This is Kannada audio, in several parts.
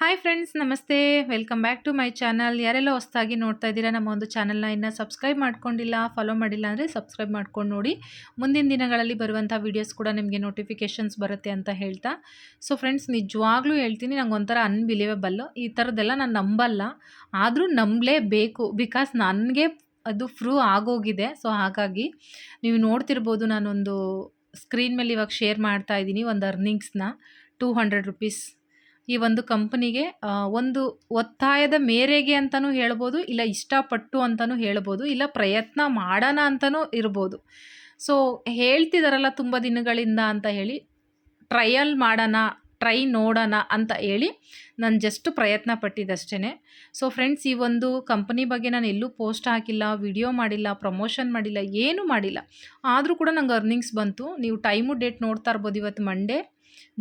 ಹಾಯ್ ಫ್ರೆಂಡ್ಸ್ ನಮಸ್ತೆ. Welcome back to my channel ಯಾರೆಲ್ಲ ಹೊಸ್ದಾಗಿ ನೋಡ್ತಾ ಇದ್ದೀರಾ, ನಮ್ಮ ಒಂದು ಚಾನಲ್ನ ಇನ್ನೂ ಸಬ್ಸ್ಕ್ರೈಬ್ ಮಾಡ್ಕೊಂಡಿಲ್ಲ ಫಾಲೋ ಮಾಡಿಲ್ಲ ಅಂದರೆ ಸಬ್ಸ್ಕ್ರೈಬ್ ಮಾಡ್ಕೊಂಡು ನೋಡಿ. ಮುಂದಿನ ದಿನಗಳಲ್ಲಿ ಬರುವಂಥ ವೀಡಿಯೋಸ್ ಕೂಡ ನಿಮಗೆ ನೋಟಿಫಿಕೇಷನ್ಸ್ ಬರುತ್ತೆ ಅಂತ ಹೇಳ್ತಾ. ಸೊ ಫ್ರೆಂಡ್ಸ್ ನಿಜವಾಗ್ಲೂ ಹೇಳ್ತೀನಿ, ನಂಗೆ ಒಂಥರ ಅನ್ಬಿಲೀವೇಬಲ್ಲು ಈ ಥರದ್ದೆಲ್ಲ ನಾನು ನಂಬಲ್ಲ. ಆದರೂ ನಂಬಲೇಬೇಕು. ಬಿಕಾಸ್ ನನಗೆ ಅದು ಫ್ರೂ ಆಗೋಗಿದೆ. ಸೊ ಹಾಗಾಗಿ ನೀವು ನೋಡ್ತಿರ್ಬೋದು, ನಾನೊಂದು ಸ್ಕ್ರೀನ್ ಮೇಲೆ ಇವಾಗ ಶೇರ್ ಮಾಡ್ತಾ ಇದ್ದೀನಿ, ಒಂದು ಅರ್ನಿಂಗ್ಸ್ನ ಟೂ ಹಂಡ್ರೆಡ್ ರುಪೀಸ್ ಈ ಒಂದು ಕಂಪನಿಗೆ ಒಂದು ಒತ್ತಾಯದ ಮೇರೆಗೆ ಅಂತಲೂ ಹೇಳ್ಬೋದು, ಇಲ್ಲ ಇಷ್ಟಪಟ್ಟು ಅಂತಲೂ ಹೇಳ್ಬೋದು, ಇಲ್ಲ ಪ್ರಯತ್ನ ಮಾಡೋಣ ಅಂತಲೂ ಇರ್ಬೋದು. ಸೊ ಹೇಳ್ತಿದ್ದಾರಲ್ಲ ತುಂಬ ದಿನಗಳಿಂದ ಅಂತ ಹೇಳಿ, ಟ್ರಯಲ್ ಮಾಡೋಣ, ಟ್ರೈ ನೋಡೋಣ ಅಂತ ಹೇಳಿ ನಾನು ಜಸ್ಟ್ ಪ್ರಯತ್ನ ಪಟ್ಟಿದ್ದಷ್ಟೇ ಸೊ ಫ್ರೆಂಡ್ಸ್ ಈ ಒಂದು ಕಂಪನಿ ಬಗ್ಗೆ ನಾನು ಎಲ್ಲೂ ಪೋಸ್ಟ್ ಹಾಕಿಲ್ಲ, ವಿಡಿಯೋ ಮಾಡಿಲ್ಲ, ಪ್ರಮೋಷನ್ ಮಾಡಿಲ್ಲ, ಏನೂ ಮಾಡಿಲ್ಲ. ಆದರೂ ಕೂಡ ನಂಗೆ ಅರ್ನಿಂಗ್ಸ್ ಬಂತು. ನೀವು ಟೈಮು, ಡೇಟ್ ನೋಡ್ತಾ ಇರ್ಬೋದು ಇವತ್ತು ಮಂಡೇ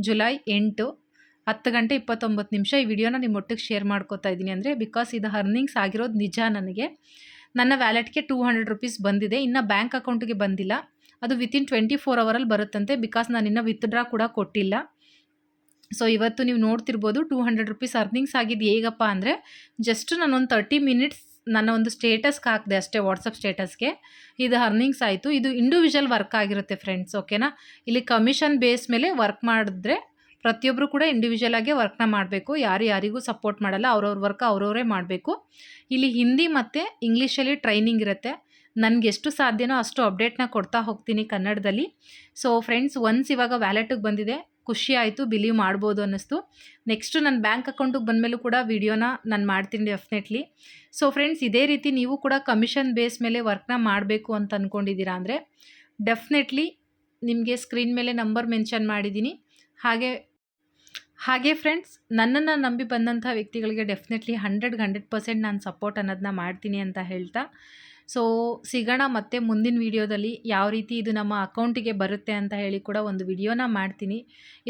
ಜುಲೈ ಎಂಟು. ಹತ್ತು ಗಂಟೆ ಇಪ್ಪತ್ತೊಂಬತ್ತು ನಿಮಿಷ ಈ ವಿಡಿಯೋನ ನಿಮ್ಮ ಒಟ್ಟಿಗೆ ಶೇರ್ ಮಾಡ್ಕೋತಾ ಇದ್ದೀನಿ. ಅಂದರೆ ಬಿಕಾಸ್ ಇದು ಅರ್ನಿಂಗ್ಸ್ ಆಗಿರೋದು ನಿಜ ನನಗೆ. ನನ್ನ ವ್ಯಾಲೆಟ್ಗೆ ಟೂ ಹಂಡ್ರೆಡ್ ರುಪೀಸ್ ಬಂದಿದೆ. ಇನ್ನು ಬ್ಯಾಂಕ್ ಅಕೌಂಟ್ಗೆ ಬಂದಿಲ್ಲ. ಅದು ವಿತಿನ್ ಟ್ವೆಂಟಿ ಫೋರ್ ಅವರಲ್ಲಿ ಬರುತ್ತಂತೆ. ಬಿಕಾಸ್ ನಾನು ಇನ್ನೂ ವಿತ್ಡ್ರಾ ಕೂಡ ಕೊಟ್ಟಿಲ್ಲ. ಸೊ ಇವತ್ತು ನೀವು ನೋಡ್ತಿರ್ಬೋದು ಟೂ ಹಂಡ್ರೆಡ್ ರುಪೀಸ್ ಅರ್ನಿಂಗ್ಸ್ ಆಗಿದ್ದು ಹೇಗಪ್ಪ ಅಂದರೆ ಜಸ್ಟ್ ನಾನೊಂದು ತರ್ಟಿ ಮಿನಿಟ್ಸ್ ನನ್ನ ಒಂದು ಸ್ಟೇಟಸ್ಗೆ ಹಾಕಿದೆ ಅಷ್ಟೇ ವಾಟ್ಸಪ್ ಸ್ಟೇಟಸ್ಗೆ ಇದು ಅರ್ನಿಂಗ್ಸ್ ಆಯಿತು. ಇದು ಇಂಡಿವಿಜುವಲ್ ವರ್ಕ್ ಆಗಿರುತ್ತೆ ಫ್ರೆಂಡ್ಸ್ ಓಕೆನಾ ಇಲ್ಲಿ ಕಮಿಷನ್ ಬೇಸ್ ಮೇಲೆ ವರ್ಕ್ ಮಾಡಿದ್ರೆ ಪ್ರತಿಯೊಬ್ಬರು ಕೂಡ ಇಂಡಿವಿಜುವಲ್ ಆಗಿ ವರ್ಕ್ನ ಮಾಡಬೇಕು. ಯಾರು ಯಾರಿಗೂ ಸಪೋರ್ಟ್ ಮಾಡಲ್ಲ. ಅವ್ರವ್ರ ವರ್ಕ್ ಅವ್ರವರೇ ಮಾಡಬೇಕು. ಇಲ್ಲಿ ಹಿಂದಿ ಮತ್ತು ಇಂಗ್ಲೀಷಲ್ಲಿ ಟ್ರೈನಿಂಗ್ ಇರುತ್ತೆ. ನನಗೆ ಎಷ್ಟು ಸಾಧ್ಯನೋ ಅಷ್ಟು ಅಪ್ಡೇಟ್ನ ಕೊಡ್ತಾ ಹೋಗ್ತೀನಿ ಕನ್ನಡದಲ್ಲಿ. ಸೊ ಫ್ರೆಂಡ್ಸ್ ಒನ್ಸ್ ಇವಾಗ ವ್ಯಾಲೆಟಿಗೆ ಬಂದಿದೆ, ಖುಷಿ ಆಯಿತು ಬಿಲೀವ್ ಮಾಡ್ಬೋದು ಅನ್ನಿಸ್ತು. ನೆಕ್ಸ್ಟು ನನ್ನ ಬ್ಯಾಂಕ್ ಅಕೌಂಟಿಗೆ ಬಂದಮೇಲೂ ಕೂಡ ವೀಡಿಯೋನ ನಾನು ಮಾಡ್ತೀನಿ ಡೆಫಿನೆಟ್ಲಿ ಸೊ ಫ್ರೆಂಡ್ಸ್ ಇದೇ ರೀತಿ ನೀವು ಕೂಡ ಕಮಿಷನ್ ಬೇಸ್ ಮೇಲೆ ವರ್ಕ್ನ ಮಾಡಬೇಕು ಅಂತ ಅಂದ್ಕೊಂಡಿದ್ದೀರಾ ಅಂದರೆ ಡೆಫಿನೆಟ್ಲಿ ನಿಮಗೆ ಸ್ಕ್ರೀನ್ ಮೇಲೆ ನಂಬರ್ ಮೆನ್ಷನ್ ಮಾಡಿದ್ದೀನಿ. ಹಾಗೆ ಹಾಗೆ ಫ್ರೆಂಡ್ಸ್ ನನ್ನನ್ನು ನಂಬಿ ಬಂದಂಥ ವ್ಯಕ್ತಿಗಳಿಗೆ ಡೆಫಿನೆಟ್ಲಿ ಹಂಡ್ರೆಡ್ ಹಂಡ್ರೆಡ್ ಪರ್ಸೆಂಟ್ ನಾನು ಸಪೋರ್ಟ್ ಅನ್ನೋದನ್ನ ಮಾಡ್ತೀನಿ ಅಂತ ಹೇಳ್ತಾ. ಸೊ ಸಿಗೋಣ ಮತ್ತೆ ಮುಂದಿನ ವೀಡಿಯೋದಲ್ಲಿ ಯಾವ ರೀತಿ ಇದು ನಮ್ಮ ಅಕೌಂಟಿಗೆ ಬರುತ್ತೆ ಅಂತ ಹೇಳಿ ಕೂಡ ಒಂದು ವಿಡಿಯೋನ ಮಾಡ್ತೀನಿ.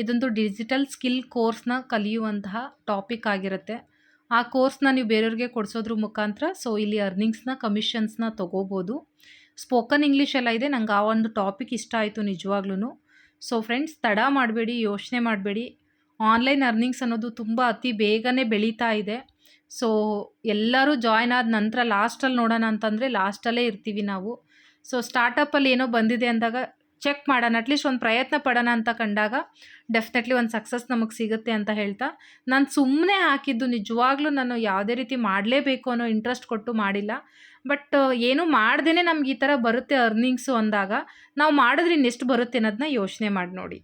ಇದೊಂದು ಡಿಜಿಟಲ್ ಸ್ಕಿಲ್ ಕೋರ್ಸ್ನ ಕಲಿಯುವಂತಹ ಟಾಪಿಕ್ ಆಗಿರುತ್ತೆ. ಆ ಕೋರ್ಸ್ನ ನೀವು ಬೇರೆಯವ್ರಿಗೆ ಕೊಡಿಸೋದ್ರ ಮುಖಾಂತರ ಸೊ ಇಲ್ಲಿ ಅರ್ನಿಂಗ್ಸ್ನ ಕಮಿಷನ್ಸ್ನ ತೊಗೋಬೋದು. ಸ್ಪೋಕನ್ ಇಂಗ್ಲೀಷ್ ಎಲ್ಲ ಇದೆ, ನಂಗೆ ಆ ಒಂದು ಟಾಪಿಕ್ ಇಷ್ಟ ಆಯಿತು ನಿಜವಾಗ್ಲೂ ಸೊ ಫ್ರೆಂಡ್ಸ್ ತಡ ಮಾಡಬೇಡಿ, ಯೋಚನೆ ಮಾಡಬೇಡಿ. ಆನ್ಲೈನ್ ಅರ್ನಿಂಗ್ಸ್ ಅನ್ನೋದು ತುಂಬ ಅತಿ ಬೇಗನೆ ಬೆಳೀತಾ ಇದೆ. ಸೊ ಎಲ್ಲರೂ ಜಾಯ್ನ್ ಆದ ನಂತರ ಲಾಸ್ಟಲ್ಲಿ ನೋಡೋಣ ಅಂತಂದರೆ ಲಾಸ್ಟಲ್ಲೇ ಇರ್ತೀವಿ ನಾವು. ಸೊ ಸ್ಟಾರ್ಟಪ್ಪಲ್ಲಿ ಏನೋ ಬಂದಿದೆ ಅಂದಾಗ ಚೆಕ್ ಮಾಡೋಣ ಅಟ್ಲೀಸ್ಟ್ ಒಂದು ಪ್ರಯತ್ನ ಪಡೋಣ ಅಂತ ಕಂಡಾಗ ಡೆಫಿನೆಟ್ಲಿ ಒಂದು ಸಕ್ಸಸ್ ನಮಗೆ ಸಿಗುತ್ತೆ ಅಂತ ಹೇಳ್ತಾ. ನಾನು ಸುಮ್ಮನೆ ಹಾಕಿದ್ದು ನಿಜವಾಗ್ಲೂ ನಾನು ಯಾವುದೇ ರೀತಿ ಮಾಡಲೇಬೇಕು ಅನ್ನೋ ಇಂಟ್ರೆಸ್ಟ್ ಕೊಟ್ಟು ಮಾಡಿಲ್ಲ. ಬಟ್ ಏನು ಮಾಡ್ದೇ ನಮ್ಗೆ ಈ ಥರ ಬರುತ್ತೆ ಅರ್ನಿಂಗ್ಸು ಅಂದಾಗ, ನಾವು ಮಾಡಿದ್ರೆ ಇನ್ನೆಷ್ಟು ಬರುತ್ತೆ ಅನ್ನೋದನ್ನ ಯೋಚನೆ ಮಾಡಿ ನೋಡಿ.